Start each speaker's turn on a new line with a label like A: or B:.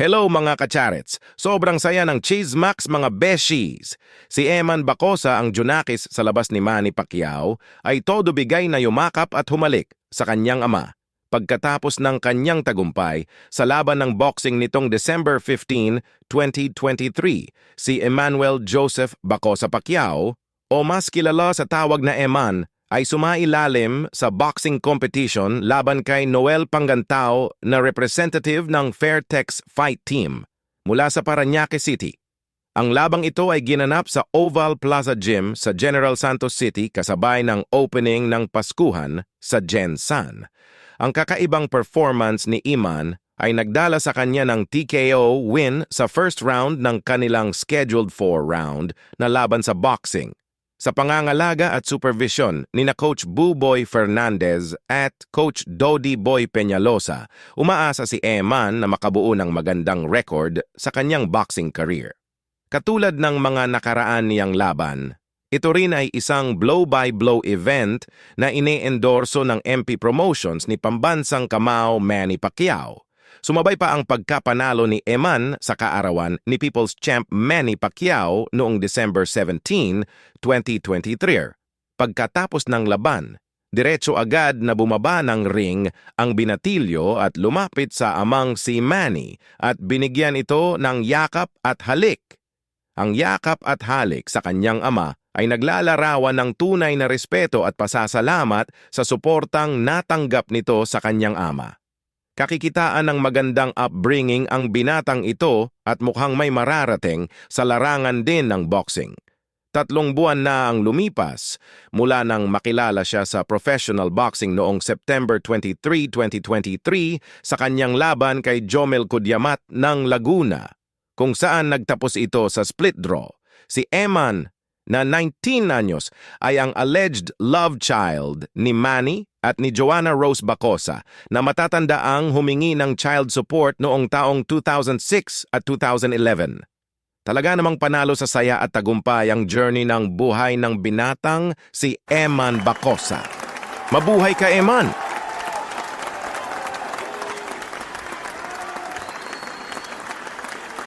A: Hello mga kacharets! Sobrang saya ng Cheese Max mga beshies! Si Eman Bacosa ang Junakis sa labas ni Manny Pacquiao ay todo bigay na yumakap at humalik sa kanyang ama pagkatapos ng kanyang tagumpay sa laban ng boxing nitong December 15, 2023 si Emmanuel Joseph Bacosa Pacquiao o mas kilala sa tawag na Eman ay sumailalim sa boxing competition laban kay Noel Pangantao na representative ng Fairtex Fight Team mula sa Parañaque City. Ang labang ito ay ginanap sa Oval Plaza Gym sa General Santos City kasabay ng opening ng Paskuhan sa Gensan. Ang kakaibang performance ni Iman ay nagdala sa kanya ng TKO win sa first round ng kanilang scheduled four round na laban sa boxing sa pangangalaga at supervision ni na Coach Buboy Fernandez at Coach Dodi Boy Peñalosa, umaasa si Eman na makabuo ng magandang record sa kanyang boxing career. Katulad ng mga nakaraan niyang laban, ito rin ay isang blow-by-blow event na ine-endorso ng MP Promotions ni pambansang kamao Manny Pacquiao. Sumabay pa ang pagkapanalo ni Eman sa kaarawan ni People's Champ Manny Pacquiao noong December 17, 2023. Pagkatapos ng laban, diretso agad na bumaba ng ring ang binatilyo at lumapit sa amang si Manny at binigyan ito ng yakap at halik. Ang yakap at halik sa kanyang ama ay naglalarawan ng tunay na respeto at pasasalamat sa suportang natanggap nito sa kanyang ama. Kakikitaan ng magandang upbringing ang binatang ito at mukhang may mararating sa larangan din ng boxing. Tatlong buwan na ang lumipas mula nang makilala siya sa professional boxing noong September 23, 2023 sa kanyang laban kay Jomel Kudyamat ng Laguna, kung saan nagtapos ito sa split draw. Si Eman na 19 anyos ay ang alleged love child ni Manny at ni Joanna Rose Bacosa na matatandaang humingi ng child support noong taong 2006 at 2011. Talaga namang panalo sa saya at tagumpay ang journey ng buhay ng binatang si Eman Bacosa. Mabuhay ka, Eman!